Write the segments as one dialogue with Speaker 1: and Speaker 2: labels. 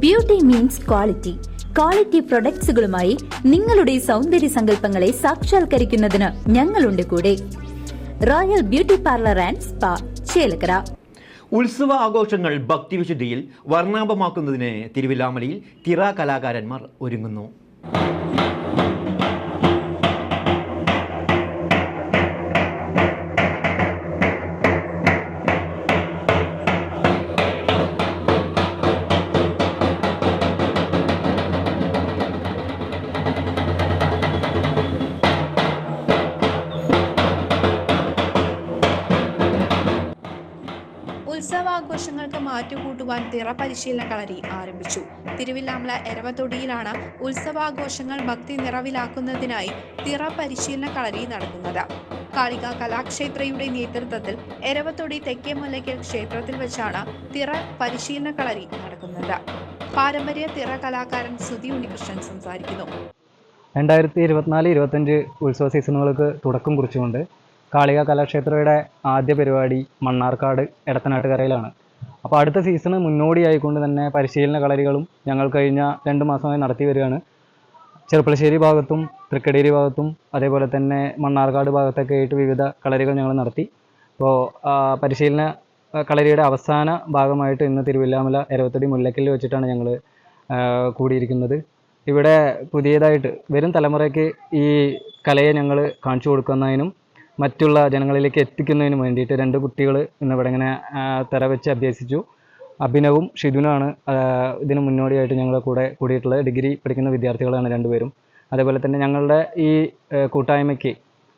Speaker 1: Beauty means quality quality പ്രൊഡക്ട്സുകളുമായി നിങ്ങളുടെ സൗന്ദര്യ സങ്കല്പങ്ങളെ സാക്ഷാത്കരിക്കുന്നതിന് ഞങ്ങളുണ്ട് കൂടെ. Royal beauty parlour and spa Chelakkara.
Speaker 2: ഉത്സവ ആഘോഷങ്ങൾ ഭക്തിവിശുദ്ധിയിൽ വർണാഭമാക്കുന്നതിന് തിരുവില്ലാമലയിൽ തിറ കലാകാരന്മാർ ഒരുങ്ങുന്നു.
Speaker 3: ഉത്സവാഘോഷങ്ങൾക്ക് മാറ്റുകൂട്ടുവാൻ തിറ പരിശീലന കളരി ആരംഭിച്ചു. തിരുവില്ലാമല എരവത്തൊടിയിലാണ് ഉത്സവാഘോഷങ്ങൾ ഭക്തി നിറവിലാക്കുന്നതിനായി തിറ പരിശീലന കളരി നടക്കുന്നത് കാളിക കലാക്ഷേത്രയുടെ നേതൃത്വത്തിൽ എരവത്തൊടി തെക്കേമുല്ലയ്ക്കൽ ക്ഷേത്രത്തിൽ വെച്ചാണ് തിറ പരിശീലന കളരി നടക്കുന്നത്. പാരമ്പര്യ തിറ കലാകാരൻ സുധി ഉണ്ണികൃഷ്ണൻ സംസാരിക്കുന്നു.
Speaker 4: രണ്ടായിരത്തി ഇരുപത്തിനാല് ഇരുപത്തഞ്ച് ഉത്സവ സീസണുകൾക്ക് തുടക്കം കുറിച്ചുകൊണ്ട് കാളിക കലാക്ഷേത്രയുടെ ആദ്യ പരിപാടി മണ്ണാർക്കാട് എടത്തനാട്ടുകരയിലാണ്. അപ്പോൾ അടുത്ത സീസണ് മുന്നോടിയായിക്കൊണ്ട് തന്നെ പരിശീലന കളരികളും ഞങ്ങൾ കഴിഞ്ഞ രണ്ട് മാസമായി നടത്തി വരികയാണ്. ചെറുപ്പളശ്ശേരി ഭാഗത്തും തൃക്കടേരി ഭാഗത്തും അതേപോലെ തന്നെ മണ്ണാർക്കാട് ഭാഗത്തൊക്കെ ആയിട്ട് വിവിധ കളരികൾ ഞങ്ങൾ നടത്തി. അപ്പോൾ പരിശീലന കളരിയുടെ അവസാന ഭാഗമായിട്ട് ഇന്ന് തിരുവില്ലാമല എരവത്തടി മുല്ലക്കല്ലിൽ വെച്ചിട്ടാണ് ഞങ്ങൾ കൂടിയിരിക്കുന്നത്. ഇവിടെ പുതിയതായിട്ട് വരും തലമുറയ്ക്ക് ഈ കലയെ ഞങ്ങൾ കാണിച്ചു കൊടുക്കുന്നതിനും മറ്റുള്ള ജനങ്ങളിലേക്ക് എത്തിക്കുന്നതിന് വേണ്ടിയിട്ട് രണ്ട് കുട്ടികൾ ഇന്നിവിടെ ഇങ്ങനെ തെര വെച്ച് അഭ്യസിച്ചു. അഭിനവും ഷിദുനാണ് ഇതിന് മുന്നോടിയായിട്ട് ഞങ്ങളുടെ കൂടെ കൂടിയിട്ടുള്ളത്. ഡിഗ്രി പഠിക്കുന്ന വിദ്യാർത്ഥികളാണ് രണ്ടുപേരും. അതേപോലെ തന്നെ ഞങ്ങളുടെ ഈ കൂട്ടായ്മയ്ക്ക്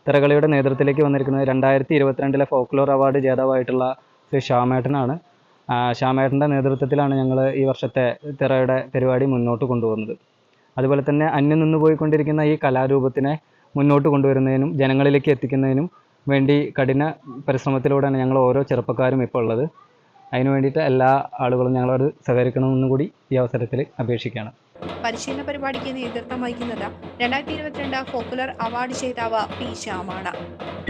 Speaker 4: തിറകളിയുടെ നേതൃത്വത്തിലേക്ക് വന്നിരിക്കുന്നത് രണ്ടായിരത്തി ഇരുപത്തിരണ്ടിലെ ഫോക്ലോർ അവാർഡ് ജേതാവായിട്ടുള്ള ശ്രീ ശ്യാമേട്ടനാണ്. ശ്യാമേട്ടന്റെ നേതൃത്വത്തിലാണ് ഞങ്ങൾ ഈ വർഷത്തെ തിറയുടെ പരിപാടി മുന്നോട്ട് കൊണ്ടുപോകുന്നത്. അതുപോലെ തന്നെ അന്യം നിന്ന് പോയിക്കൊണ്ടിരിക്കുന്ന ഈ കലാരൂപത്തിനെ മുന്നോട്ട് കൊണ്ടുവരുന്നതിനും ജനങ്ങളിലേക്ക് എത്തിക്കുന്നതിനും വേണ്ടി കഠിന പരിശ്രമത്തിലൂടെയാണ് ഞങ്ങൾ ഓരോ ചെറുപ്പക്കാരും ഇപ്പോൾ ഉള്ളത്. അതിനു വേണ്ടിയിട്ട് എല്ലാ ആളുകളും ഞങ്ങളോട് സഹകരിക്കണമെന്നും കൂടി ഈ അവസരത്തിൽ അപേക്ഷിക്കുകയാണ്.
Speaker 3: പരിശീലന പരിപാടിക്ക് നേതൃത്വം വഹിക്കുന്നത് രണ്ടായിരത്തി ഇരുപത്തിരണ്ട് പോപ്പുലർ അവാർഡ് ജേതാവ് പി ശ്യാമാണ്.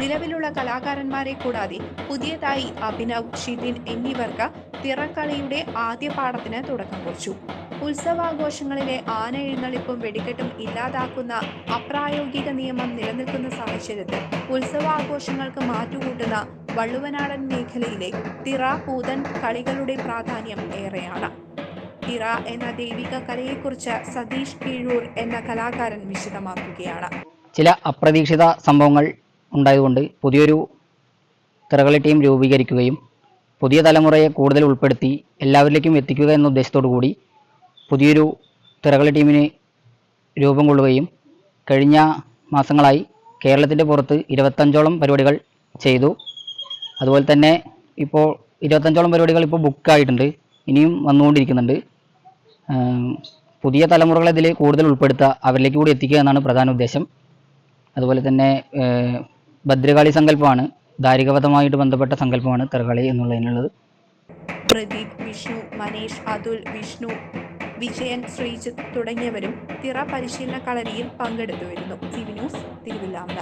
Speaker 3: നിലവിലുള്ള കലാകാരന്മാരെ കൂടാതെ പുതിയതായി അഭിനവ് ഷിതിൻ എന്നിവർക്ക് തിറക്കളിയുടെ ആദ്യ പാഠത്തിന് തുടക്കം കുറിച്ചു. ഉത്സവാഘോഷങ്ങളിലെ ആന എഴുന്നള്ളിപ്പും വെടിക്കെട്ടും ഇല്ലാതാക്കുന്ന അപ്രായോഗിക നിയമം നിലനിൽക്കുന്ന സാഹചര്യത്തിൽ ഉത്സവാഘോഷങ്ങൾക്ക് മാറ്റുകൂട്ടുന്ന വള്ളുവനാടൻ മേഖലയിലെ തിറ പൂതൻ കളികളുടെ പ്രാധാന്യം ഏറെയാണ്. തിറ എന്ന ദൈവിക കലയെക്കുറിച്ച് സതീഷ് കീഴൂർ എന്ന കലാകാരൻ വിശദമാക്കുകയാണ്.
Speaker 5: ചില അപ്രതീക്ഷിത സംഭവങ്ങൾ ഉണ്ടായതുകൊണ്ട് പുതിയൊരു തിറകളി ടീം രൂപീകരിക്കുകയും പുതിയ തലമുറയെ കൂടുതൽ ഉൾപ്പെടുത്തി എല്ലാവരിലേക്കും എത്തിക്കുക എന്ന ഉദ്ദേശത്തോടു കൂടി പുതിയൊരു തിറകളി ടീമിന് രൂപം കൊള്ളുകയും കഴിഞ്ഞ മാസങ്ങളായി കേരളത്തിന്റെ പുറത്ത് ഇരുപത്തഞ്ചോളം പരിപാടികൾ ചെയ്തു. അതുപോലെ തന്നെ ഇപ്പോൾ ഇരുപത്തഞ്ചോളം പരിപാടികൾ ഇപ്പോൾ ബുക്കായിട്ടുണ്ട് ഇനിയും വന്നുകൊണ്ടിരിക്കുന്നുണ്ട്. പുതിയ തലമുറകളെ ഇതിൽ കൂടുതൽ ഉൾപ്പെടുത്തുക അവരിലേക്ക് കൂടി എത്തിക്കുക എന്നാണ് പ്രധാന ഉദ്ദേശം. അതുപോലെ തന്നെ ഭദ്രകാളി സങ്കല്പമാണ് ദാരികവധമായിട്ട് ബന്ധപ്പെട്ട സങ്കല്പമാണ് തെറകളി എന്നുള്ളതിനുള്ളത്.
Speaker 3: പ്രദീപ് വിഷ്ണു മനേഷ് അതുൽ വിഷ്ണു വിജയൻ ശ്രീജിത്ത് തുടങ്ങിയവരും തിറ പരിശീലന കളരിയിൽ പങ്കെടുത്തു വരുന്നു ന്യൂസ് തിരുവില്ലാമല.